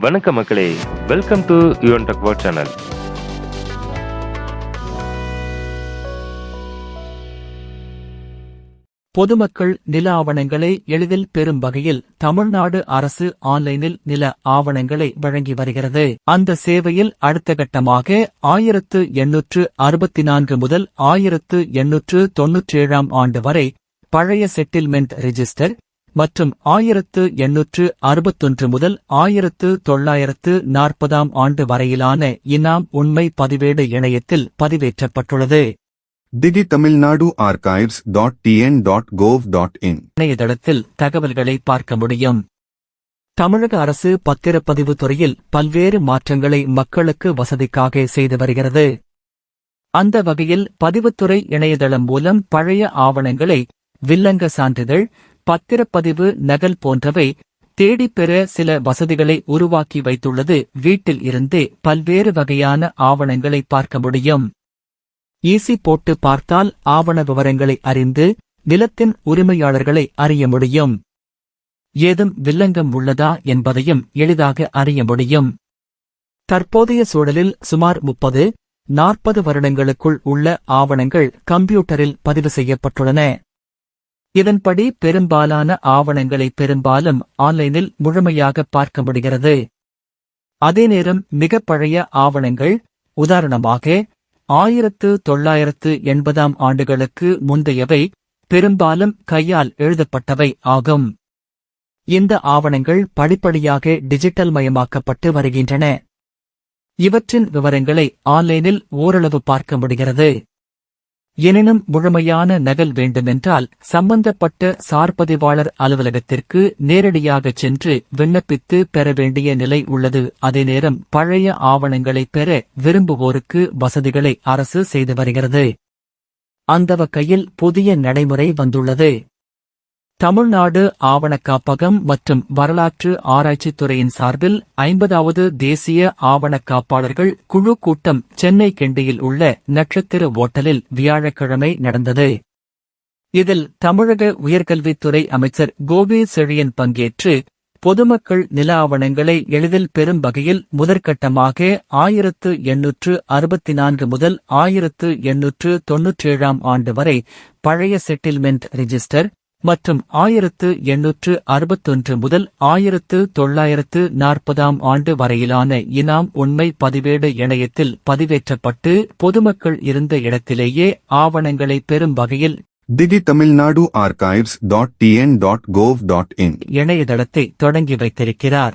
வணக்க மக்களே. Welcome to Yuvan Taqwa channel பொதுமக்கள் நில ஆவணங்களை எளிதில் பெறும் வகையில் தமிழ்நாடு அரசு ஆன்லைனில் நில ஆவணங்களை வழங்கி வருகிறது. அந்த சேவையில் அடுத்த கட்டமாக ஆயிரத்து எண்ணூற்று அறுபத்தி நான்கு முதல் ஆயிரத்து எண்ணூற்று தொன்னூற்றேழாம் ஆண்டு வரை பழைய செட்டில்மெண்ட் ரிஜிஸ்டர் மற்றும் ஆயிரத்து எண்ணூற்று அறுபத்தொன்று முதல் ஆயிரத்து தொள்ளாயிரத்து நாற்பதாம் ஆண்டு வரையிலான இனாம் உண்மை பதிவேடு இணையத்தில் பதிவேற்றப்பட்டுள்ளது. Digi Tamil Nadu Archives.tn.gov.in இணையதளத்தில் தகவல்களை பார்க்க முடியும். தமிழக அரசு பத்திரப்பதிவு துறையில் பல்வேறு மாற்றங்களை மக்களுக்கு வசதிக்காக செய்து வருகிறது. அந்த வகையில் பதிவுத்துறை இணையதளம் மூலம் பழைய ஆவணங்களை வில்லங்க சான்றிதழ் பத்திரப்பதிவு நகல் போன்றவை தேடிப்பெற சில வசதிகளை உருவாக்கி வைத்துள்ளது. வீட்டில் இருந்தே பல்வேறு வகையான ஆவணங்களை பார்க்க முடியும். ஈசி போட்டு பார்த்தால் ஆவண விவரங்களை அறிந்து நிலத்தின் உரிமையாளர்களை அறிய முடியும். ஏதும் வில்லங்கம் உள்ளதா என்பதையும் எளிதாக அறிய முடியும். தற்போதைய சூழலில் சுமார் முப்பது நாற்பது வருடங்களுக்குள் உள்ள ஆவணங்கள் கம்ப்யூட்டரில் பதிவு செய்யப்பட்டுள்ளன. இதன்படி பெரும்பாலான ஆவணங்களை பெரும்பாலும் ஆன்லைனில் முழுமையாக பார்க்க முடிகிறது அதே நேரம் மிக பழைய ஆவணங்கள் உதாரணமாக ஆயிரத்து தொள்ளாயிரத்து எண்பதாம் ஆண்டுகளுக்கு முந்தையவை பெரும்பாலும் கையால் எழுதப்பட்டவை ஆகும். இந்த ஆவணங்கள் படிப்படியாக டிஜிட்டல் மயமாக்கப்பட்டு வருகின்றன. இவற்றின் விவரங்களை ஆன்லைனில் ஓரளவு பார்க்க முடிகிறது. எனினும் முழுமையான நகல் வேண்டுமென்றால் சம்பந்தப்பட்ட சார்பதிவாளர் அலுவலகத்திற்கு நேரடியாகச் சென்று விண்ணப்பித்து பெற வேண்டிய நிலை உள்ளது. அதே நேரம் பழைய ஆவணங்களை பெற விரும்புவோருக்கு வசதிகளை அரசு செய்து வருகிறது. அந்த வகையில் புதிய நடைமுறை வந்துள்ளது. தமிழ்நாடு ஆவணக்காப்பகம் மற்றும் வரலாற்று ஆராய்ச்சித் துறையின் சார்பில் ஐம்பதாவது தேசிய ஆவணக்காப்பாளர்கள் குழு கூட்டம் சென்னை கிண்டியில் உள்ள நட்சத்திர ஓட்டலில் வியாழக்கிழமை நடந்தது. இதில் தமிழக உயர்கல்வித்துறை அமைச்சர் கோவி செழியன் பங்கேற்று பொதுமக்கள் நில ஆவணங்களை எளிதில் பெறும் வகையில் முதற்கட்டமாக ஆயிரத்து எண்ணூற்று அறுபத்தி நான்கு முதல் ஆயிரத்து எண்ணூற்று தொன்னூற்றேழாம் ஆண்டு வரை பழைய செட்டில்மெண்ட் ரிஜிஸ்டர் மற்றும் ஆயிரத்து எண்ணூற்று அறுபத்தொன்று முதல் ஆயிரத்து தொள்ளாயிரத்து நாற்பதாம் ஆண்டு வரையிலான இனாம் உண்மை பதிவேடு இணையத்தில் பதிவேற்றப்பட்டு பொதுமக்கள் இருந்த இடத்திலேயே ஆவணங்களை பெறும் வகையில் Digi Tamil Nadu Archives.tn.gov.in இணையதளத்தை தொடங்கி வைத்திருக்கிறார்.